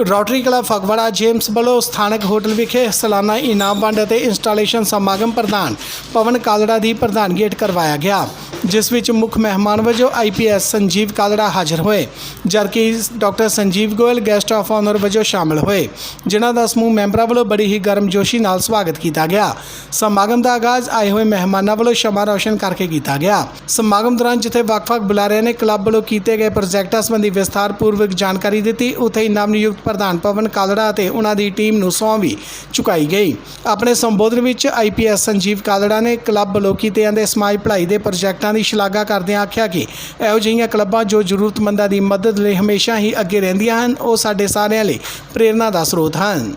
Rotary club Phagwara James ਵੱਲੋਂ ਸਥਾਨਕ hotel ਵਿਖੇ ਸਾਲਾਨਾ ਇਨਾਮ ਵੰਡ ਅਤੇ ਇੰਸਟਾਲੇਸ਼ਨ ਸਮਾਗਮ ਪ੍ਰਧਾਨ ਪਵਨ ਕਾਲੜਾ ਦੀ ਪ੍ਰਧਾਨਗੀ ਹੇਠ ਕਰਵਾਇਆ ਗਿਆ। ਜਿਸ ਵਿੱਚ ਮੁੱਖ ਮਹਿਮਾਨ ਵਜੋਂ ਆਈਪੀਐਸ ਸੰਜੀਵ ਕਾਲੜਾ ਹਾਜ਼ਰ ਹੋਏ, ਜਦਕਿ doctor Sanjeev Goyal guest of honour ਵਜੋਂ ਸ਼ਾਮਲ ਹੋਏ, ਜਿਨ੍ਹਾਂ ਦਾ ਸਮੂਹ ਮੈਂਬਰਾਂ ਵੱਲੋਂ ਬੜੀ ਹੀ ਗਰਮਜੋਸ਼ੀ ਨਾਲ ਸਵਾਗਤ ਕੀਤਾ ਗਿਆ। ਸਮਾਗਮ ਦਾ ਆਗਾਜ਼ ਆਏ ਹੋਏ ਮਹਿਮਾਨਾਂ ਵੱਲੋਂ ਸ਼ਮਾ ਰੌਸ਼ਨ ਕਰਕੇ ਕੀਤਾ ਗਿਆ। ਸਮਾਗਮ ਦੌਰਾਨ ਜਿੱਥੇ ਵੱਖ-ਵੱਖ ਬੁਲਾਰਿਆਂ ਨੇ ਕਲੱਬ ਵੱਲੋਂ ਕੀਤੇ ਗਏ ਪ੍ਰੋਜੈਕਟਾਂ ਸੰਬੰਧੀ ਵਿਸਥਾਰਪੂਰਵਕ ਜਾਣਕਾਰੀ ਦਿੱਤੀ, ਉੱਥੇ ਹੀ ਨਵ ਨਿਯੁਕਤ ਪ੍ਰਧਾਨ ਪਵਨ ਕਾਲੜਾ ਅਤੇ ਉਹਨਾਂ ਦੀ ਟੀਮ ਨੂੰ ਸਹੁੰ ਵੀ ਚੁਕਾਈ ਗਈ। ਆਪਣੇ ਸੰਬੋਧਨ ਵਿੱਚ ਆਈਪੀਐਸ ਸੰਜੀਵ ਕਾਲੜਾ ਨੇ ਕਲੱਬ ਵੱਲੋਂ ਕੀਤੇ ਜਾਂਦੇ ਸਮਾਜ ਭਲਾਈ ਦੇ ਪ੍ਰੋਜੈਕਟਾਂ ਦੀ ਸ਼ਲਾਘਾ ਕਰਦਿਆਂ ਆਖਿਆ ਕਿ ਇਹੋ ਜਿਹੀਆਂ ਕਲੱਬਾਂ ਜੋ ਜ਼ਰੂਰਤਮੰਦਾਂ ਦੀ ਮਦਦ ਲਈ ਹਮੇਸ਼ਾ ਹੀ ਅੱਗੇ ਰਹਿੰਦੀਆਂ ਹਨ, ਉਹ ਸਾਡੇ ਸਾਰਿਆਂ ਲਈ ਪ੍ਰੇਰਨਾ ਦਾ ਸਰੋਤ ਹਨ।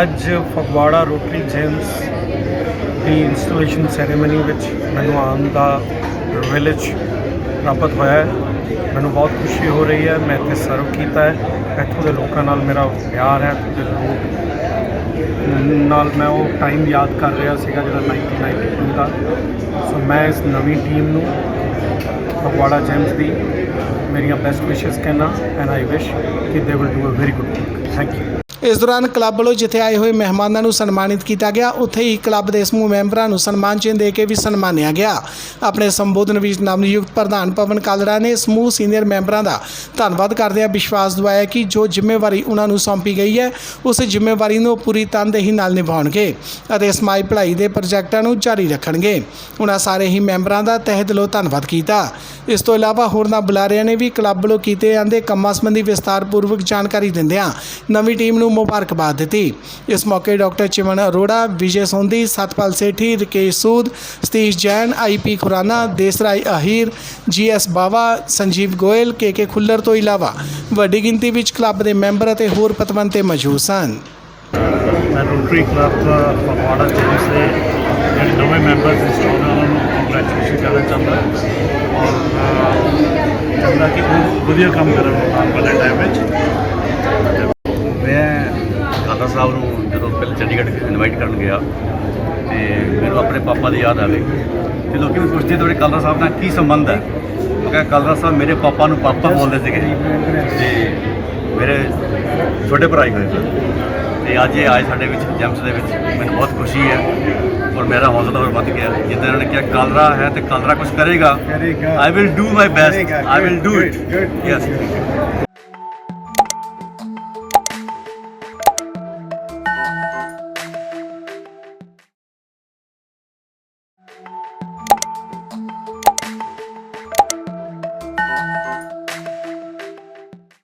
ਅੱਜ ਫਗਵਾੜਾ ਰੋਟਰੀ ਜੇਮਸ ਦੀ ਇੰਸਟਾਲੇਸ਼ਨ ਸੈਰੇਮਨੀ ਵਿੱਚ ਮੈਨੂੰ ਆਉਣ ਦਾ ਵਿਲੇਜ ਪ੍ਰਾਪਤ ਹੋਇਆ ਹੈ। ਮੈਨੂੰ ਬਹੁਤ ਖੁਸ਼ੀ ਹੋ ਰਹੀ ਹੈ, ਮੈਂ ਇੱਥੇ ਸਰਵ ਕੀਤਾ ਹੈ। ਇੱਥੋਂ ਦੇ ਲੋਕਾਂ ਨਾਲ ਮੇਰਾ ਪਿਆਰ ਹੈ, ਇੱਥੋਂ ਦੇ ਲੋਕ ਨਾਲ ਮੈਂ ਉਹ ਟਾਈਮ ਯਾਦ ਕਰ ਰਿਹਾ ਸੀਗਾ ਜਿਹੜਾ 1992 ਦਾ। ਸੋ ਮੈਂ ਇਸ ਨਵੀਂ ਟੀਮ ਨੂੰ ਫਗਵਾੜਾ ਜੇਮਸ ਦੀ ਮੇਰੀਆਂ ਬੈਸਟ ਵਿਸ਼ੇਸ ਕਹਿਣਾ ਐਂਡ ਆਈ ਵਿਸ਼ ਕਿ they will do a very good thank you ਇਸ ਦੌਰਾਨ ਕਲੱਬ ਵੱਲੋਂ ਜਿੱਥੇ ਆਏ ਹੋਏ ਮਹਿਮਾਨਾਂ ਨੂੰ ਸਨਮਾਨਿਤ ਕੀਤਾ ਗਿਆ, ਉੱਥੇ ਹੀ ਕਲੱਬ ਦੇ ਸਮੂਹ ਮੈਂਬਰਾਂ ਨੂੰ ਸਨਮਾਨ ਚਿੰਨ੍ਹ ਦੇ ਕੇ ਵੀ ਸਨਮਾਨਿਆ ਗਿਆ। ਆਪਣੇ ਸੰਬੋਧਨ ਵਿੱਚ ਨਵਨਿਯੁਕਤ ਪ੍ਰਧਾਨ ਪਵਨ ਕਾਲੜਾ ਨੇ ਸਮੂਹ ਸੀਨੀਅਰ ਮੈਂਬਰਾਂ ਦਾ ਧੰਨਵਾਦ ਕਰਦਿਆਂ ਵਿਸ਼ਵਾਸ ਦਿਵਾਇਆ ਕਿ ਜੋ ਜ਼ਿੰਮੇਵਾਰੀ ਉਹਨਾਂ ਨੂੰ ਸੌਂਪੀ ਗਈ ਹੈ, ਉਸ ਜ਼ਿੰਮੇਵਾਰੀ ਨੂੰ ਉਹ ਪੂਰੀ ਤਨਦੇਹੀ ਨਾਲ ਨਿਭਾਉਣਗੇ ਅਤੇ ਸਮਾਜ ਭਲਾਈ ਦੇ ਪ੍ਰੋਜੈਕਟਾਂ ਨੂੰ ਜਾਰੀ ਰੱਖਣਗੇ। ਉਹਨਾਂ ਸਾਰੇ ਹੀ ਮੈਂਬਰਾਂ ਦਾ ਤਹਿ ਦਿਲੋਂ ਧੰਨਵਾਦ ਕੀਤਾ। ਇਸ ਤੋਂ ਇਲਾਵਾ ਹੋਰਨਾਂ ਬੁਲਾਰਿਆਂ ਨੇ ਵੀ ਕਲੱਬ ਵੱਲੋਂ ਕੀਤੇ ਜਾਂਦੇ ਕੰਮਾਂ ਸੰਬੰਧੀ ਵਿਸਤਾਰਪੂਰਵਕ ਜਾਣਕਾਰੀ ਦਿੰਦਿਆਂ ਨਵੀਂ ਟੀਮ ਨੂੰ ਮੁਬਾਰਕਬਾਦ ਦਿੱਤੀ। ਇਸ ਮੌਕੇ doctor Chiman Arora, Vijay Sondhi, Satpal Sethi, Rakesh Sood, Satish Jain IP Khurana, Desrai Ahir GS Bawa, Sanjeev Goyal KK Khullar ਤੋਂ ਇਲਾਵਾ ਵੱਡੀ ਗਿਣਤੀ ਵਿੱਚ ਕਲੱਬ ਦੇ ਮੈਂਬਰ ਅਤੇ ਹੋਰ ਪਤਵੰਤੇ ਮੌਜੂਦ ਸਨ। ਮੈਂ ਰੋਟਰੀ ਕਲੱਬ ਫਗਵਾੜਾ ਜੇਮਸ ਦੇ ਜਿਹੜੇ ਨਵੇਂ ਮੈਂਬਰਸ ਇੰਸਟਾਲ ਉਹਨਾਂ ਨੂੰ ਕੰਗ੍ਰੈਚੁਲੇਸ਼ਨ ਕਰਨਾ ਚਾਹੁੰਦਾ। ਔਰ ਚਾਹੁੰਦਾ ਕਿ ਉਹ ਵਧੀਆ ਕੰਮ ਕਰਨ ਆਉਣ ਵਾਲੇ ਟਾਈਮ ਵਿੱਚ ਮੈਂ ਖਾਲਸਾ ਸਾਹਿਬ ਨੂੰ ਜਦੋਂ ਪਹਿਲੇ ਕਰਨ ਗਿਆ ਤੇ ਮੈਨੂੰ ਆਪਣੇ ਪਾਪਾ ਦੀ ਯਾਦ ਆ ਗਈ ਤੇ ਲੋਕੀ ਮੈਨੂੰ ਪੁੱਛਦੇ ਤੁਹਾਡੇ ਕਾਲਰਾ ਸਾਹਿਬ ਨਾਲ ਕੀ ਸੰਬੰਧ ਹੈ ਮੈਂ ਕਿਹਾ ਕਾਲਰਾ ਸਾਹਿਬ ਮੇਰੇ ਪਾਪਾ ਨੂੰ ਪਾਪਾ ਬੋਲਦੇ ਸੀਗੇ ਤੇ ਮੇਰੇ ਛੋਟੇ ਭਰਾ ਹੀ ਹੋਏ। ਤੇ ਅੱਜ ਇਹ ਆਏ ਸਾਡੇ ਵਿੱਚ ਜੈਮਸ ਦੇ ਵਿੱਚ ਮੈਨੂੰ ਬਹੁਤ ਖੁਸ਼ੀ ਹੈ ਔਰ ਮੇਰਾ ਹੌਸਲਾ ਹੋਰ ਵੱਧ ਗਿਆ ਜਿੱਦਾਂ ਇਹਨਾਂ ਨੇ ਕਿਹਾ ਕਾਲਰਾ ਹੈ ਤੇ ਕਾਲਰਾ ਕੁਝ ਕਰੇਗਾ। I will do my best. I will do it. Yes